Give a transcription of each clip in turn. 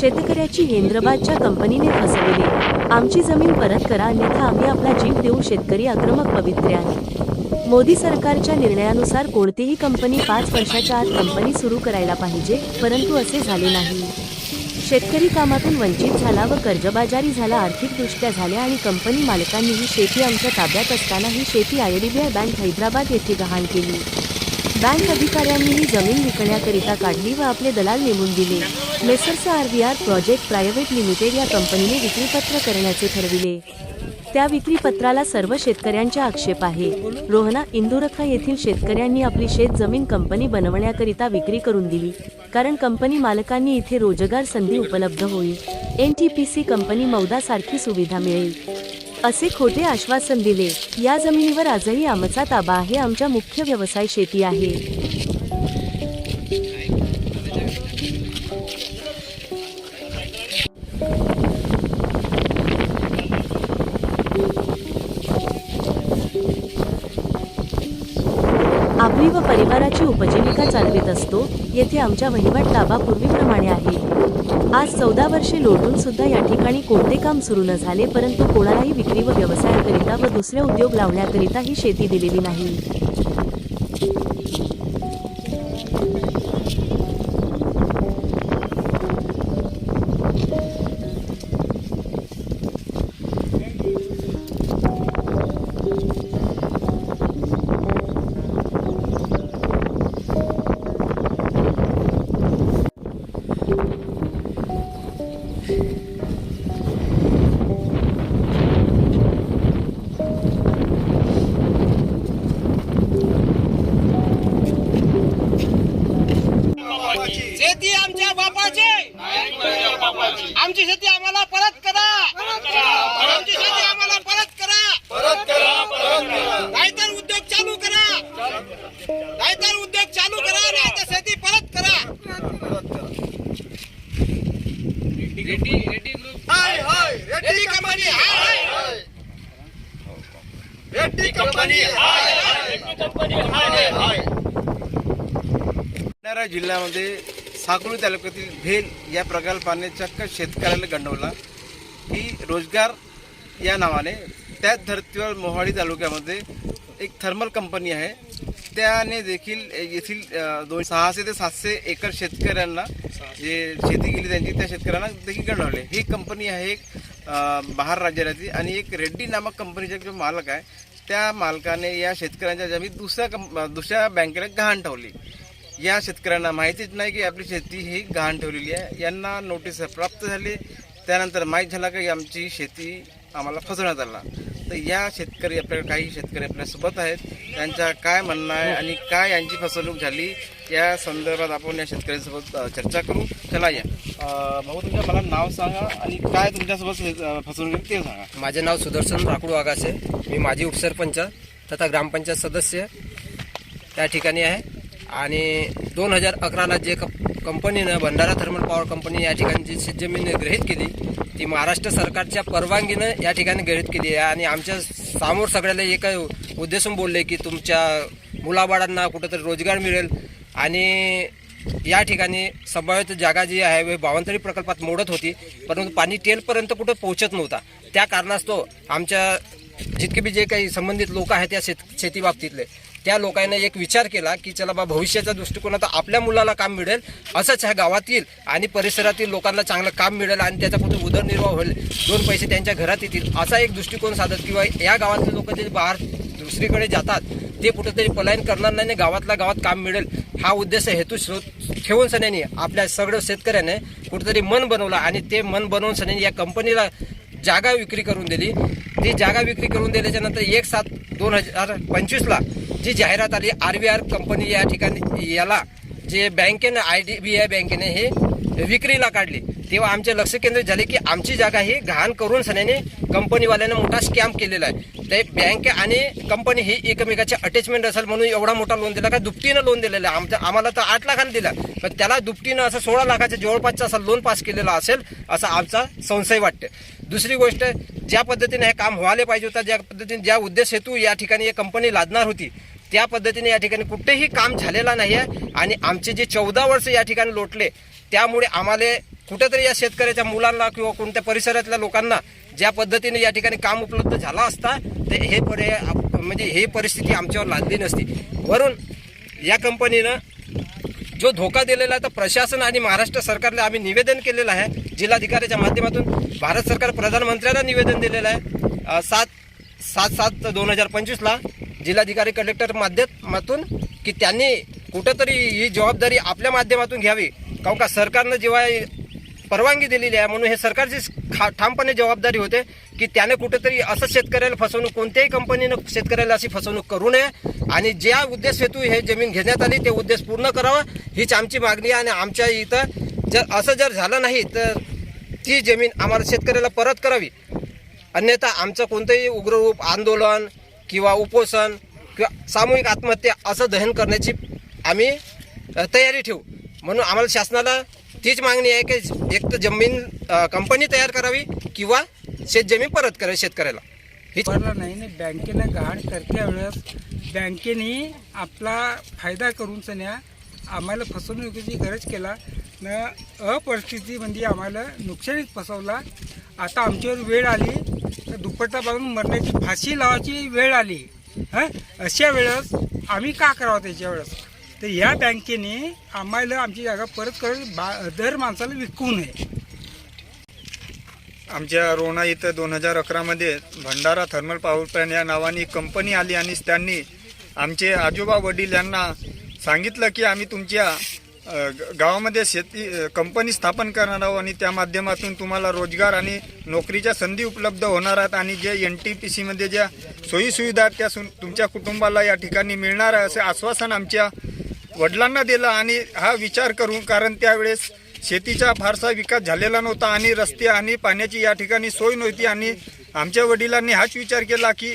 शेतकऱ्याची हेंद्रबादच्या कंपनीने फसवली. आमची जमीन परत करा अन्यथा आम्ही आपला जीव देऊ शेतकरी आक्रमक पवित्र्यात मोदी सरकारच्या निर्णयानुसार कोणतीही कंपनी पाच वर्षाच्या आत कंपनी सुरू करायला पाहिजे परंतु असे झाले नाही. शेतकरी कामातून वंचित झाला व कर्जबाजारी झाला आर्थिकदृष्ट्या झाल्या आणि कंपनी मालकांनीही शेती आमच्या ताब्यात असताना ही शेती आयडीबीआय बँक हैदराबाद येथे गहाण केली. बँक अधिकाऱ्यांनी ही जमीन विकण्याकरिता काढली व आपले दलाल नेमून दिले. Messrs R project private limited या कंपनीने विक्रीपत्र करण्याचे ठरविले. त्या विक्रीपत्राला सर्व शेतकऱ्यांचा आक्षेप आहे. रोहना इंदुरखा येथील शेतकऱ्यांनी आपली शेत जमीन कंपनी बनवण्याकरिता विक्री करून दिली कारण कंपनी मालकांनी इथे रोजगार संधी उपलब्ध होईल. N T P C company मौदासारखी सुविधा मिळेल. असे खोटे आश्वासन दिले. या जमिनीवर आजही आमचा ताबा आहे. आमचा मुख्य व्यवसाय शेती आहे. आपली व परिवाराची उपजीविका चालवित असतो. येथे आमच्या वहिवाट ताबा पूर्वीप्रमाणे आहे. आज चौदा वर्षे लोटून सुद्धा या ठिकाणी कोणते काम सुरू न झाले परंतु कोणालाही विक्री व व्यवसायाकरिता व दुसरे उद्योग लावण्याकरिता ही शेती दिलेली नाही. हाय हाय रेड्डी कंपनी हाय. रेड्डी कंपनी हाय. भंडारा जिल्ह्यामध्ये साकोली तालुक्यातील भेल या प्रकल्पाने चक्क शेतकऱ्याला गंडवला. की रोजगार या नावाने त्याच धर्तीवर मोहाडी तालुक्यामध्ये एक थर्मल कंपनी आहे. त्याने देखील येथील दोन सहाशे ते सातशे एकर शेतकऱ्यांना जे शेती केली त्यांची त्या शेतकऱ्यांना देखील गणवले ही कंपनी आहे एक बाहेर बहार राज्याची आणि एक रेड्डी नामक कंपनीचा जो मालक आहे त्या मालकाने या शेतकऱ्यांच्या जमीन दुसऱ्या कंप दुसऱ्या बँकेला गहाण ठेवली. या शेतकऱ्यांना माहितीच नाही की आपली शेती ही गहाण ठेवलेली आहे. यांना नोटीस प्राप्त झाली. त्यानंतर माहीत झाला की आमची शेती आम्हाला फसवण्यात आला. तर या शेतकरी आपल्या काही शेतकरी आपल्यासोबत आहेत. त्यांच्या काय म्हणणं आहे आणि काय यांची फसवणूक झाली या संदर्भात आपण या शेतकऱ्यांसोबत चर्चा करू. चला या. अ, भाऊ तुमच्या मला नाव सांगा आणि काय तुमच्यासोबत फसवणूक ते सांगा. माझे नाव सुदर्शन राकुड वाघासे. मी माजी उपसरपंच तथा ग्रामपंचायत सदस्य त्या ठिकाणी आहे. आणि दोन हजार अकराला जे कप कंपनीनं भंडारा थर्मल पॉवर कंपनी या ठिकाणी जी शेतजमीन ग्रहित केली ती महाराष्ट्र सरकारच्या परवानगीनं या ठिकाणी ग्रहित केली आहे. आणि आमच्यासमोर सगळ्याला एक उद्देशून बोलले की तुमच्या मुलाबाळांना कुठंतरी रोजगार मिळेल. आणि या ठिकाणी संभाव्यत जागा जी आहे वे प्रकल्पात मोडत होती. परंतु पाणी टेलपर्यंत कुठं पोहोचत नव्हता. त्या कारणास्तव आमच्या जितके बी जे काही संबंधित लोक आहेत या शेत शेतीबाबतीतले त्या लोकांनी एक विचार केला की चला बा भविष्याच्या दृष्टिकोनात आपल्या मुलाला काम मिळेल असंच ह्या गावातील आणि परिसरातील लोकांना चांगलं काम मिळेल आणि त्याचा कुठे उदरनिर्वाह होईल. दोन पैसे त्यांच्या घरात येतील असा एक दृष्टिकोन साधत किंवा या गावातले लोक जे बाहेर दुसरीकडे जातात ते कुठेतरी पलायन करणार नाही आणि गावातल्या गावात काम मिळेल. हा उद्देश हेतू स्रोत ठेवून सन्याने आपल्या सगळं शेतकऱ्याने कुठेतरी मन बनवलं आणि ते मन बनवून सन्याने या कंपनीला जागा विक्री करून दिली. ती जागा विक्री करून दिल्याच्यानंतर एक सात दोन हजार पंचवीसला जी जाहिरात आली आर बी आर कंपनी या ठिकाणी याला जे बँकेनं आय डी बी आय बँकेने हे विक्रीला काढली. तेव्हा आमचे लक्ष केंद्रित झाले की आमची जागा ही घाण करून सण्याने कंपनीवाल्यानं मोठा स्कॅम केलेला आहे. ते बँक आणि कंपनी ही एकमेकाचे अटॅचमेंट असेल म्हणून एवढा मोठा लोन दिला का दुपटीनं लोन दिलेलं आहे. आमच्या आम्हाला तर आठ लाखानं दिला. पण त्याला दुपटीनं असं सोळा लाखाच्या जवळपासचा असं लोन पास केलेला असेल असा आमचा संशय वाटते दुसरी गोष्ट ज्या पद्धतीने हे काम व्हायला पाहिजे होतं ज्या पद्धतीने ज्या उद्देश हेतू या ठिकाणी एक कंपनी लादणार होती त्या पद्धतीने या ठिकाणी कुठेही काम झालेला नाही आहे आणि आमचे जे चौदा वर्ष या ठिकाणी लोटले त्यामुळे आम्हाला कुठेतरी या शेतकऱ्याच्या मुलांना किंवा कोणत्या परिसरातल्या लोकांना ज्या पद्धतीने या ठिकाणी काम उपलब्ध झाला असता ते हे पर्याय म्हणजे ही परिस्थिती आमच्यावर लादली नसती. वरून या कंपनीनं जो धोका दिलेला आहे तर प्रशासन आणि महाराष्ट्र सरकारला आम्ही निवेदन केलेलं आहे. जिल्हाधिकाऱ्याच्या माध्यमातून भारत सरकार प्रधानमंत्र्यांना निवेदन दिलेलं आहे. सात सात सात दोन हजार पंचवीसला जिल्हाधिकारी कलेक्टर माध्यमातून की त्यांनी कुठंतरी ही जबाबदारी आपल्या माध्यमातून घ्यावी. काऊन का सरकारनं जेव्हा परवानगी दिलेली आहे म्हणून हे सरकारची खा- ठामपणे जबाबदारी होते की त्याने कुठेतरी असं शेतकऱ्याला फसवणूक कोणत्याही कंपनीनं शेतकऱ्याला अशी फसवणूक करू नये. आणि ज्या उद्देश हेतू हे जमीन घेण्यात आली ते उद्देश पूर्ण करावा हीच आमची मागणी आहे. आणि आमच्या इथं जर असं जर झालं नाही तर ती जमीन आम्हाला शेतकऱ्याला परत करावी. अन्यथा आमचं कोणतंही उग्ररूप आंदोलन किंवा उपोषण किंवा सामूहिक आत्महत्या असं दहन करण्याची आम्ही तयारी ठेवू. म्हणून आम्हाला शासनाला तीच मागणी आहे की एक तर जमीन कंपनी तयार करावी किंवा शेतजमीन परत करावी शेतकऱ्याला. हीच नाही आणि बँकेनं गहाण करत्या वेळेस बँकेने आपला फायदा करून सन्या आम्हाला फसवणुकीची गरज केला. न अपरिस्थितीमध्ये आम्हाला नुकसानीत फसवला. आता आमच्यावर वेळ आली. तर दुपट्टा बांधून मरण्याची फाशी लावायची वेळ आली. हां? अशा वेळेस आम्ही का करावं त्याच्या वेळेस? तर या बँकेने आम्हाला आमची जागा परत करत बा दर माणसाला विकू नये. आमच्या रोणा इथं दोन हजार अकरामध्ये भंडारा थर्मल पॉवर प्लॅन या नावाने कंपनी आली आणि त्यांनी आमचे आजोबा वडील यांना सांगितलं की आम्ही तुमच्या ग- गावामध्ये शेती कंपनी स्थापन करणार आहोत आणि त्या माध्यमातून तुम्हाला रोजगार आणि नोकरीच्या संधी उपलब्ध होणार आहेत आणि जे एन टी पी सीमध्ये ज्या सोयीसुविधा आहेत त्या सु तुमच्या कुटुंबाला या ठिकाणी मिळणार आहे असे आश्वासन आमच्या वडिलांना दिलं आणि हा विचार करून कारण त्यावेळेस शेतीचा फारसा विकास झालेला नव्हता आणि रस्ते आणि पाण्याची या ठिकाणी सोय नव्हती आणि आमच्या वडिलांनी हाच विचार केला की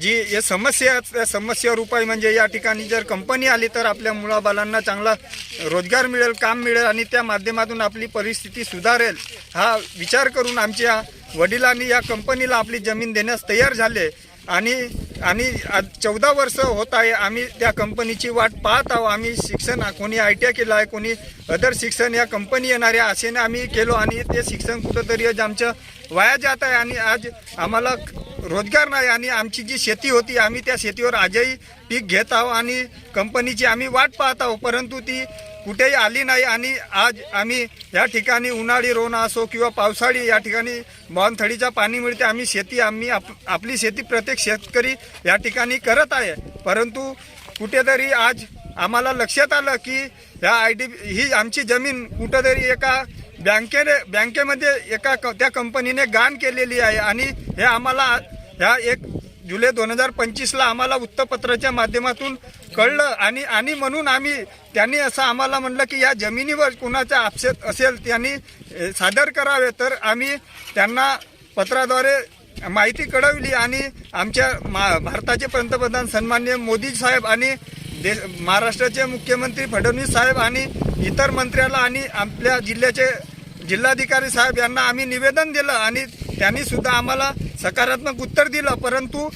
जी या समस्या आहेत त्या समस्यावर उपाय म्हणजे या ठिकाणी जर कंपनी आली तर आपल्या मुलाबालांना चांगला रोजगार मिळेल काम मिळेल आणि त्या माध्यमातून आपली परिस्थिती सुधारेल हा विचार करून आमच्या वडिलांनी या कंपनीला आपली जमीन देण्यास तयार झाले आणि आणि आज चौदा वर्ष होत आहे आम्ही त्या कंपनीची वाट पाहत आहोत. आम्ही शिक्षण कोणी आय टी आय केलं आहे कोणी अदर शिक्षण या कंपनी येणाऱ्या आशेने आम्ही केलो आणि ते शिक्षण कुठंतरी आज आमचं वाया जात आहे आणि आज आम्हाला रोजगार नाही आणि आमची जी शेती होती आम्ही त्या शेतीवर आजही पीक घेत आहोत आणि कंपनीची आम्ही वाट पाहत आहोत परंतु ती कुठेही आली नाही आणि आज आम्ही या ठिकाणी उन्हाळी रोना असो किंवा पावसाळी या ठिकाणी बॉनथडीचा पाणी मिळते आम्ही शेती आम्ही आप आपली शेती प्रत्येक शेतकरी या ठिकाणी करत आहे. परंतु कुठेतरी आज आम्हाला लक्षात आलं की ह्या आय डी ही आमची जमीन कुठंतरी एका बँकेने बँकेमध्ये एका क- त्या कंपनीने गाण केलेली आहे आणि हे आम्हाला ह्या एक जुलै दोन हजार पंचवीसला आम्हाला वृत्तपत्राच्या माध्यमातून कळलं आणि आणि म्हणून आम्ही त्यांनी असं आम्हाला म्हणलं की या जमिनीवर कुणाचा आक्षेप असेल त्यांनी सादर करावे. तर आम्ही त्यांना पत्राद्वारे माहिती कळवली आणि आमच्या मा भारताचे पंतप्रधान सन्मान्य मोदी साहेब आणि देश महाराष्ट्राचे मुख्यमंत्री फडणवीस साहेब आणि इतर मंत्र्याला आणि आपल्या जिल्ह्याचे जिल्हाधिकारी साहेब यांना आम्ही निवेदन दिलं आणि त्यांनी सुद्धा आम्हाला सकारात्मक उत्तर दिलं परंतु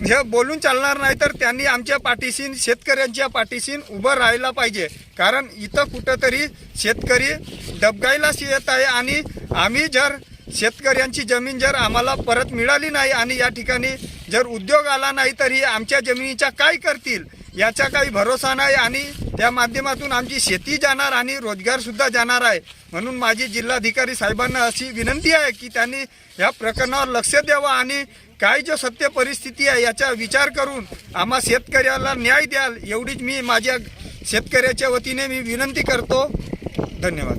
हे बोलून चालणार नाही तर त्यांनी आमच्या पाठीशी शेतकऱ्यांच्या पाठीशीन उभं राहायला पाहिजे. कारण इथं कुठंतरी शेतकरी दबगायलाच येत आहे आणि आम्ही जर शेतकऱ्यांची जमीन जर आम्हाला परत मिळाली नाही आणि या ठिकाणी जर उद्योग आला नाही तरी आमच्या जमिनीच्या काय करतील? याचा काही भरोसा नाही आणि त्या माध्यमातून आमची शेती जाणार आणि रोजगार सुद्धा जाणार आहे. म्हणून माझी जिल्हाधिकारी साहेबांना अशी विनंती आहे की त्यांनी या प्रकरणावर लक्ष द्यावं आणि काय जो सत्य परिस्थिती आहे याचा विचार करून आम्हा शेतकऱ्याला न्याय द्याल एवढीच मी माझ्या शेतकऱ्याच्या वतीने मी विनंती करतो. धन्यवाद.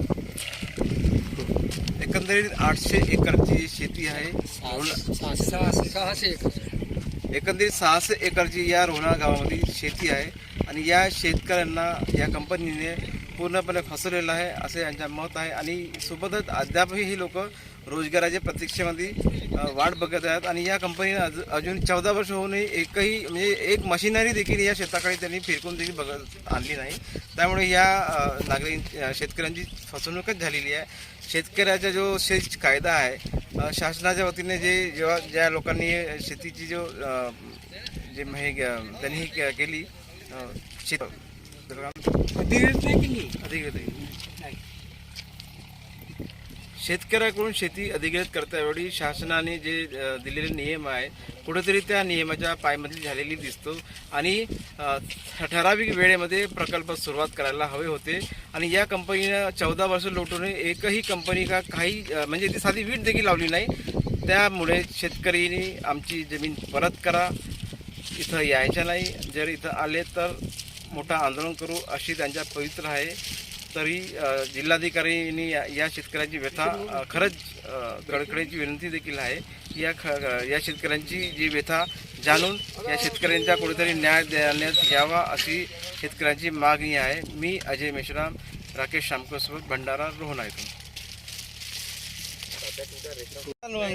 एकंदरीत आठशे एकरची शेती आहे एकंदरीत सहाशे एकरची या रोहणा गावामध्ये शेती आहे आणि या शेतकऱ्यांना या कंपनीने पूर्णपणे फसवलेलं आहे असे यांचं मत आहे. आणि सोबतच अद्यापही ही लोक रोजगाराच्या प्रतीक्षेमध्ये वाट बघत आहेत. आणि या कंपनीने अज अजून चौदा वर्ष होऊनही एकही म्हणजे एक मशिनरी देखील या शेताकडे त्यांनी फिरकून देखील बघत आणली नाही. त्यामुळे या नागरिक शेतकऱ्यांची फसवणूकच झालेली आहे. शेतकऱ्याचा जो शेत कायदा आहे शासनाच्या वतीने जे जेव्हा ज्या लोकांनी शेतीची जो जे हे त्यांनी के- केली शेत अधिकृत आहे. शेतकऱ्याकडून शेती अधिग्रहित करतावेळी शासनाने जे दिलेले नियम आहे कुठेतरी त्या नियमाच्या पायमधली झालेली दिसतो. आणि ठराविक वेळेमध्ये प्रकल्प सुरुवात करायला हवे होते. आणि या कंपनीनं चौदा वर्ष लोटून एकही कंपनी का काही म्हणजे ती साधी वीट देखील लावली नाही. त्यामुळे शेतकरीने आमची जमीन परत करा. इथं यायच्या नाही. जर इथं आले तर मोठं आंदोलन करू अशी त्यांच्या पवित्र आहे. तरी अ, जिल्हाधिकाऱ्यांनी या या शेतकऱ्यांची व्यथा खरंच कळकळीची विनंती देखील आहे या ख या शेतकऱ्यांची जी व्यथा जाणून या शेतकऱ्यांचा कुठेतरी न्याय देण्यात यावा अशी शेतकऱ्यांची मागणी आहे. मी अजय मेश्राम राकेश शामकोसोबत भंडारा रोहना इथून.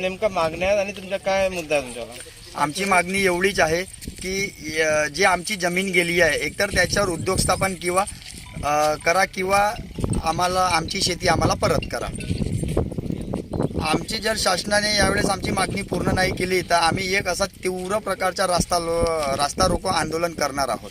नेमका मागण्या आणि तुमचा काय मुद्दा आहे तुमच्याला आमची मागणी एवढीच आहे की जी आमची जमीन गेली आहे एकतर त्याच्यावर उद्योग स्थापन किंवा करा किंवा आम्हाला आमची शेती आम्हाला परत करा. आमची जर शासनाने यावेळेस आमची मागणी पूर्ण नाही केली तर आम्ही एक असा तीव्र प्रकारचा रास्ता लो रास्ता रोको आंदोलन करणार आहोत.